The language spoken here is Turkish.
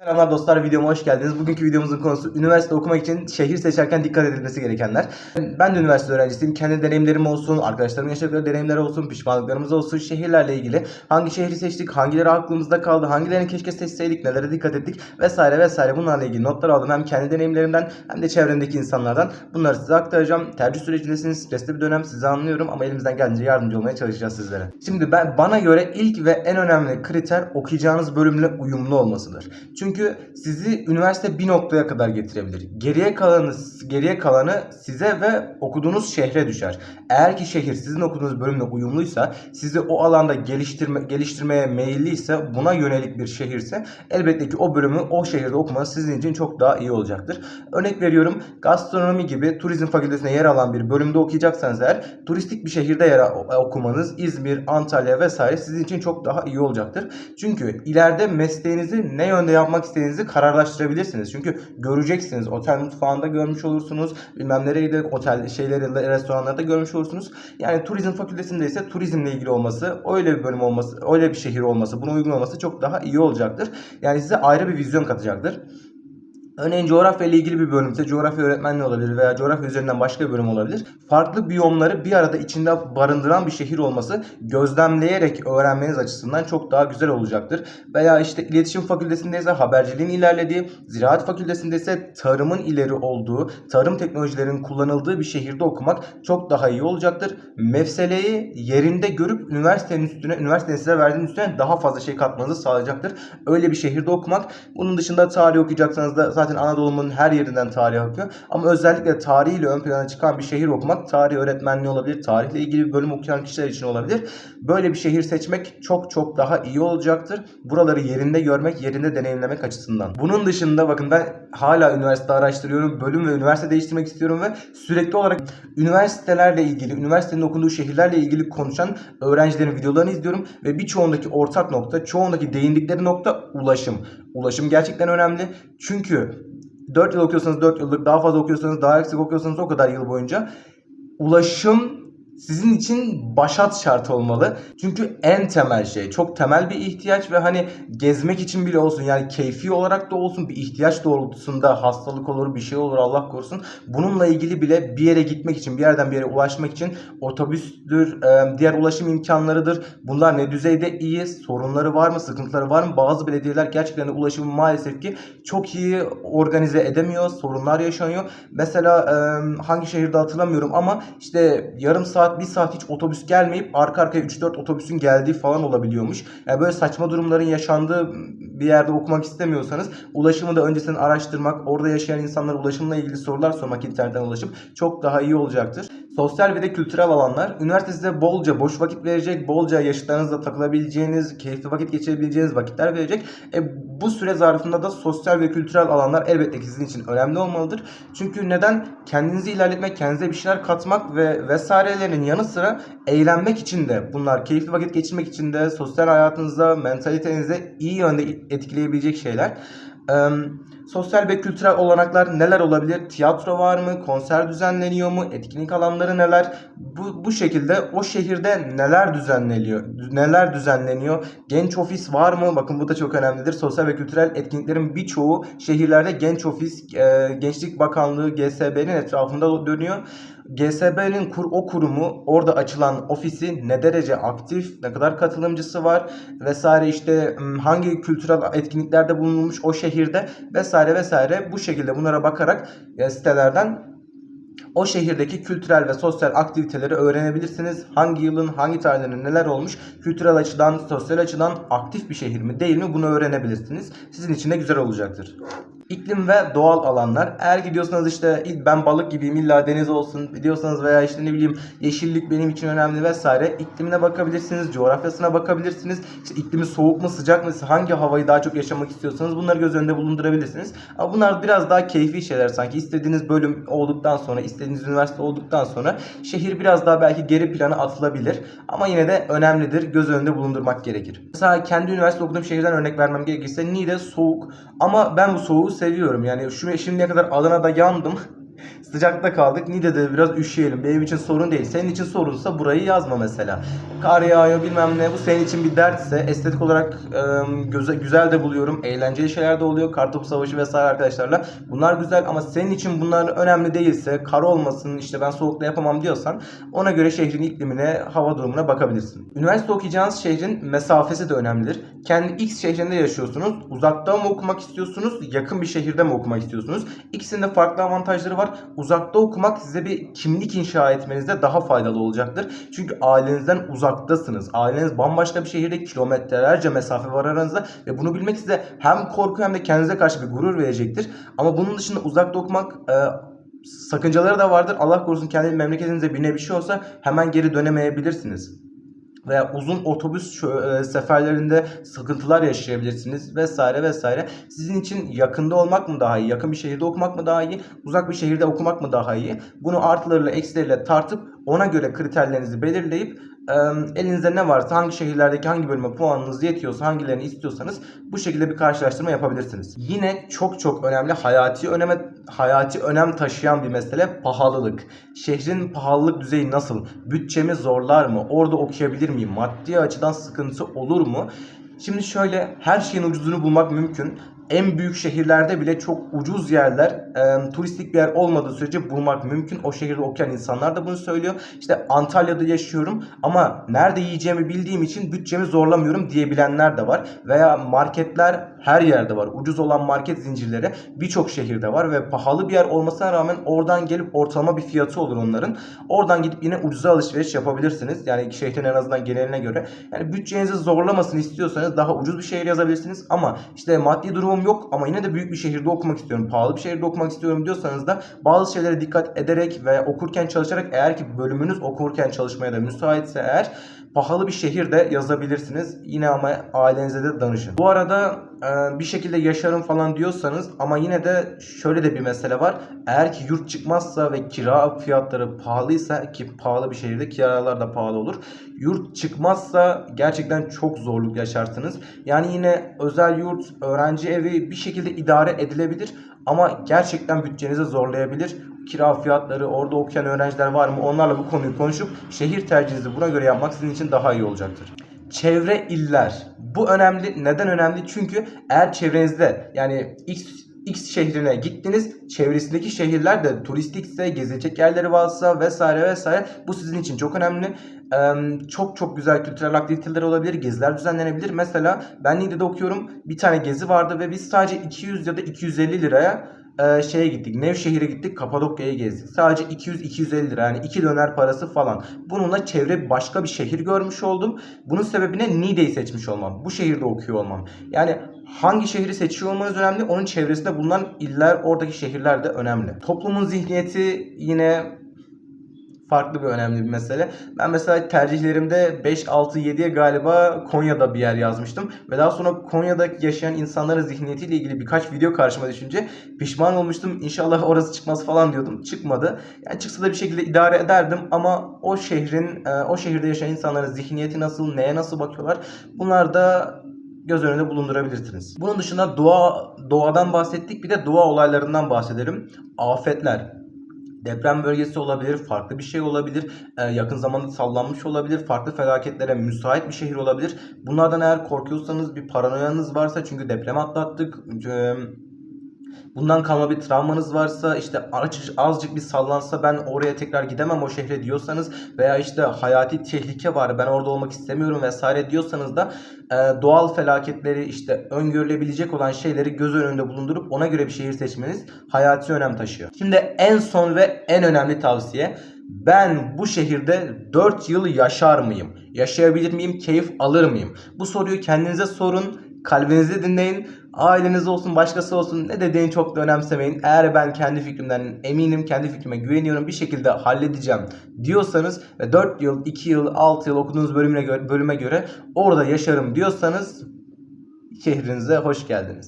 Merhaba dostlar videoma hoş geldiniz. Bugünkü videomuzun konusu üniversite okumak için şehir seçerken dikkat edilmesi gerekenler. Ben de üniversite öğrencisiyim. Kendi deneyimlerim olsun, arkadaşlarımın yaşadıkları deneyimler olsun, pişmanlıklarımız olsun, şehirlerle ilgili. Hangi şehri seçtik, hangileri aklımızda kaldı, hangilerini keşke seçseydik, nelere dikkat ettik vesaire vesaire bunlarla ilgili notlar aldım. Hem kendi deneyimlerimden hem de çevremdeki insanlardan bunları size aktaracağım. Tercih sürecindesiniz, stresli bir dönem sizi anlıyorum ama elimizden geldiğince yardımcı olmaya çalışacağız sizlere. Şimdi ben bana göre ilk ve en önemli kriter okuyacağınız bölümle uyumlu olmasıdır. Çünkü sizi üniversite bir noktaya kadar getirebilir. Geriye kalanı geriye kalanı size ve okuduğunuz şehre düşer. Eğer ki şehir sizin okuduğunuz bölümle uyumluysa, sizi o alanda geliştirme geliştirmeye meyilliyse, buna yönelik bir şehirse elbette ki o bölümü o şehirde okumanız sizin için çok daha iyi olacaktır. Örnek veriyorum gastronomi gibi turizm fakültesine yer alan bir bölümde okuyacaksanız eğer turistik bir şehirde yer okumanız İzmir, Antalya vesaire sizin için çok daha iyi olacaktır. Çünkü ileride mesleğinizi ne yönde yapmak istediğinizi kararlaştırabilirsiniz. Çünkü göreceksiniz. Otel mutfağında görmüş olursunuz. Bilmem nereye de otel şeyleri, restoranlarda görmüş olursunuz. Yani turizm fakültesinde ise turizmle ilgili olması, öyle bir bölüm olması, öyle bir şehir olması, buna uygun olması çok daha iyi olacaktır. Yani size ayrı bir vizyon katacaktır. Örneğin coğrafya ile ilgili bir bölümse coğrafya öğretmenliği olabilir veya coğrafya üzerinden başka bir bölüm olabilir. Farklı biyomları bir arada içinde barındıran bir şehir olması gözlemleyerek öğrenmeniz açısından çok daha güzel olacaktır. Veya işte iletişim fakültesinde ise haberciliğin ilerlediği, ziraat fakültesinde ise tarımın ileri olduğu, tarım teknolojilerinin kullanıldığı bir şehirde okumak çok daha iyi olacaktır. Mefseleyi yerinde görüp üniversitenin üstüne, üniversitenin size verdiğiniz üstüne daha fazla şey katmanızı sağlayacaktır. Öyle bir şehirde okumak. Bunun dışında tarih okuyacaksanız da zaten Anadolu'nun her yerinden tarih akıyor. Ama özellikle tarihiyle ön plana çıkan bir şehir okumak, tarih öğretmenliği olabilir, tarihle ilgili bir bölüm okuyan kişiler için olabilir. Böyle bir şehir seçmek çok çok daha iyi olacaktır. Buraları yerinde görmek, yerinde deneyimlemek açısından. Bunun dışında bakın ben hala üniversite araştırıyorum. Bölüm ve üniversite değiştirmek istiyorum ve sürekli olarak üniversitelerle ilgili, üniversitenin okunduğu şehirlerle ilgili konuşan öğrencilerin videolarını izliyorum ve birçoğundaki ortak nokta, çoğundaki değindikleri nokta ulaşım. Ulaşım gerçekten önemli. Çünkü 4 yıl okuyorsanız 4 yıllık, daha fazla okuyorsanız, daha yüksek okuyorsanız o kadar yıl boyunca ulaşım sizin için başat şart olmalı. Çünkü en temel şey, çok temel bir ihtiyaç ve hani gezmek için bile olsun yani keyfi olarak da olsun bir ihtiyaç doğrultusunda hastalık olur, bir şey olur Allah korusun. Bununla ilgili bile bir yere gitmek için, bir yerden bir yere ulaşmak için otobüstür, e, diğer ulaşım imkanlarıdır. Bunlar ne düzeyde iyi, sorunları var mı, sıkıntıları var mı? Bazı belediyeler gerçekten ulaşımı maalesef ki çok iyi organize edemiyor, sorunlar yaşanıyor. Mesela e, hangi şehirde hatırlamıyorum ama işte yarım saat saat 1 saat hiç otobüs gelmeyip arka arkaya 3-4 otobüsün geldiği falan olabiliyormuş. Yani böyle saçma durumların yaşandığı bir yerde okumak istemiyorsanız ulaşımı da öncesinden araştırmak, orada yaşayan insanlara ulaşımla ilgili sorular sormak internetten ulaşım çok daha iyi olacaktır. Sosyal ve de kültürel alanlar. Üniversite size bolca boş vakit verecek, bolca yaşıtlarınızla takılabileceğiniz, keyifli vakit geçirebileceğiniz vakitler verecek. E, bu süre zarfında da sosyal ve kültürel alanlar elbette ki sizin için önemli olmalıdır. Çünkü neden? Kendinizi ilerletmek, kendinize bir şeyler katmak ve vesairelerin yanı sıra eğlenmek için de bunlar keyifli vakit geçirmek için de sosyal hayatınızda, mentalitenize iyi yönde etkileyebilecek şeyler. Ee, sosyal ve kültürel olanaklar neler olabilir? Tiyatro var mı? Konser düzenleniyor mu? Etkinlik alanları neler? Bu, bu şekilde o şehirde neler düzenleniyor? Neler düzenleniyor? Genç ofis var mı? Bakın bu da çok önemlidir. Sosyal ve kültürel etkinliklerin birçoğu şehirlerde genç ofis, e, Gençlik Bakanlığı, GSB'nin etrafında dönüyor. GSB'nin kur, o kurumu orada açılan ofisi ne derece aktif, ne kadar katılımcısı var vesaire işte hangi kültürel etkinliklerde bulunmuş o şehirde vesaire vesaire bu şekilde bunlara bakarak e, sitelerden o şehirdeki kültürel ve sosyal aktiviteleri öğrenebilirsiniz. Hangi yılın hangi tarihlerinde neler olmuş kültürel açıdan, sosyal açıdan aktif bir şehir mi değil mi bunu öğrenebilirsiniz. Sizin için de güzel olacaktır. İklim ve doğal alanlar. Eğer gidiyorsanız işte ben balık gibiyim illa deniz olsun diyorsanız veya işte ne bileyim yeşillik benim için önemli vesaire. İklimine bakabilirsiniz, coğrafyasına bakabilirsiniz. İşte iklimi soğuk mu sıcak mı hangi havayı daha çok yaşamak istiyorsanız bunları göz önünde bulundurabilirsiniz. Ama bunlar biraz daha keyfi şeyler sanki. istediğiniz bölüm olduktan sonra, istediğiniz üniversite olduktan sonra şehir biraz daha belki geri plana atılabilir. Ama yine de önemlidir. Göz önünde bulundurmak gerekir. Mesela kendi üniversite okuduğum şehirden örnek vermem gerekirse Niğde soğuk ama ben bu soğuğu seviyorum. Yani şu şimdiye kadar Adana'da yandım. Sıcakta kaldık. Niğde'de biraz üşüyelim. Benim için sorun değil. Senin için sorunsa burayı yazma mesela. Kar yağıyor bilmem ne. Bu senin için bir dertse estetik olarak e, göze, güzel de buluyorum. Eğlenceli şeyler de oluyor. Kartopu savaşı vesaire arkadaşlarla. Bunlar güzel ama senin için bunlar önemli değilse kar olmasın işte ben soğukta yapamam diyorsan ona göre şehrin iklimine, hava durumuna bakabilirsin. Üniversite okuyacağınız şehrin mesafesi de önemlidir. Kendi X şehrinde yaşıyorsunuz. Uzakta mı okumak istiyorsunuz? Yakın bir şehirde mi okumak istiyorsunuz? İkisinde farklı avantajları var. Uzakta okumak size bir kimlik inşa etmenizde daha faydalı olacaktır. Çünkü ailenizden uzaktasınız. Aileniz bambaşka bir şehirde kilometrelerce mesafe var aranızda ve bunu bilmek size hem korku hem de kendinize karşı bir gurur verecektir. Ama bunun dışında uzakta okumak e, sakıncaları da vardır. Allah korusun kendi memleketinize birine bir şey olsa hemen geri dönemeyebilirsiniz veya uzun otobüs e, seferlerinde sıkıntılar yaşayabilirsiniz vesaire vesaire. Sizin için yakında olmak mı daha iyi, yakın bir şehirde okumak mı daha iyi, uzak bir şehirde okumak mı daha iyi? Bunu artılarıyla eksileriyle tartıp ona göre kriterlerinizi belirleyip elinizde ne varsa hangi şehirlerdeki hangi bölüme puanınız yetiyorsa hangilerini istiyorsanız bu şekilde bir karşılaştırma yapabilirsiniz. Yine çok çok önemli hayati öneme hayati önem taşıyan bir mesele pahalılık. Şehrin pahalılık düzeyi nasıl? Bütçemi zorlar mı? Orada okuyabilir miyim? Maddi açıdan sıkıntı olur mu? Şimdi şöyle her şeyin ucuzunu bulmak mümkün. En büyük şehirlerde bile çok ucuz yerler, e, turistik bir yer olmadığı sürece bulmak mümkün. O şehirde okuyan insanlar da bunu söylüyor. İşte Antalya'da yaşıyorum ama nerede yiyeceğimi bildiğim için bütçemi zorlamıyorum diyebilenler de var. Veya marketler her yerde var. Ucuz olan market zincirleri birçok şehirde var ve pahalı bir yer olmasına rağmen oradan gelip ortalama bir fiyatı olur onların. Oradan gidip yine ucuza alışveriş yapabilirsiniz. Yani şehrin en azından geneline göre. Yani bütçenizi zorlamasını istiyorsanız daha ucuz bir şehir yazabilirsiniz ama işte maddi durumum yok ama yine de büyük bir şehirde okumak istiyorum. Pahalı bir şehirde okumak istiyorum diyorsanız da bazı şeylere dikkat ederek ve okurken çalışarak eğer ki bölümünüz okurken çalışmaya da müsaitse eğer pahalı bir şehirde yazabilirsiniz. Yine ama ailenize de danışın. Bu arada e, bir şekilde yaşarım falan diyorsanız ama yine de şöyle de bir mesele var. Eğer ki yurt çıkmazsa ve kira fiyatları pahalıysa ki pahalı bir şehirde kiralar da pahalı olur. Yurt çıkmazsa gerçekten çok zorluk yaşarsınız. Yani yine özel yurt, öğrenci evi bir şekilde idare edilebilir ama gerçekten bütçenizi zorlayabilir. Kira fiyatları, orada okuyan öğrenciler var mı? Onlarla bu konuyu konuşup şehir tercihinizi buna göre yapmak sizin için daha iyi olacaktır. Çevre iller. Bu önemli. Neden önemli? Çünkü eğer çevrenizde yani X X şehrine gittiniz. Çevresindeki şehirler de turistikse, gezilecek yerleri varsa vesaire vesaire bu sizin için çok önemli. Ee, çok çok güzel kültürel aktiviteler olabilir, geziler düzenlenebilir. Mesela ben Niğde'de okuyorum. Bir tane gezi vardı ve biz sadece 200 ya da 250 liraya e, şeye gittik. Nevşehir'e gittik. Kapadokya'yı gezdik. Sadece 200-250 lira yani 2 döner parası falan. Bununla çevre başka bir şehir görmüş oldum. Bunun sebebine Niğde'yi seçmiş olmam. Bu şehirde okuyor olmam. Yani hangi şehri seçiyor olmanız önemli. Onun çevresinde bulunan iller, oradaki şehirler de önemli. Toplumun zihniyeti yine farklı bir önemli bir mesele. Ben mesela tercihlerimde 5, 6, 7'ye galiba Konya'da bir yer yazmıştım. Ve daha sonra Konya'da yaşayan insanların zihniyetiyle ilgili birkaç video karşıma düşünce pişman olmuştum. İnşallah orası çıkmaz falan diyordum. Çıkmadı. Yani çıksa da bir şekilde idare ederdim ama o şehrin, e, o şehirde yaşayan insanların zihniyeti nasıl, neye nasıl bakıyorlar bunlar da göz önünde bulundurabilirsiniz. Bunun dışında doğa doğadan bahsettik. Bir de doğa olaylarından bahsedelim. Afetler, Deprem bölgesi olabilir, farklı bir şey olabilir, e, yakın zamanda sallanmış olabilir, farklı felaketlere müsait bir şehir olabilir. Bunlardan eğer korkuyorsanız bir paranoyanız varsa çünkü deprem atlattık, e, bundan kalma bir travmanız varsa işte azıcık, bir sallansa ben oraya tekrar gidemem o şehre diyorsanız veya işte hayati tehlike var ben orada olmak istemiyorum vesaire diyorsanız da e, doğal felaketleri işte öngörülebilecek olan şeyleri göz önünde bulundurup ona göre bir şehir seçmeniz hayati önem taşıyor. Şimdi en son ve en önemli tavsiye ben bu şehirde 4 yıl yaşar mıyım? Yaşayabilir miyim? Keyif alır mıyım? Bu soruyu kendinize sorun, kalbinizi dinleyin. Aileniz olsun, başkası olsun ne dediğini çok da önemsemeyin. Eğer ben kendi fikrimden eminim, kendi fikrime güveniyorum, bir şekilde halledeceğim diyorsanız ve 4 yıl, 2 yıl, 6 yıl okuduğunuz bölümüne göre, bölüme göre orada yaşarım diyorsanız şehrinize hoş geldiniz.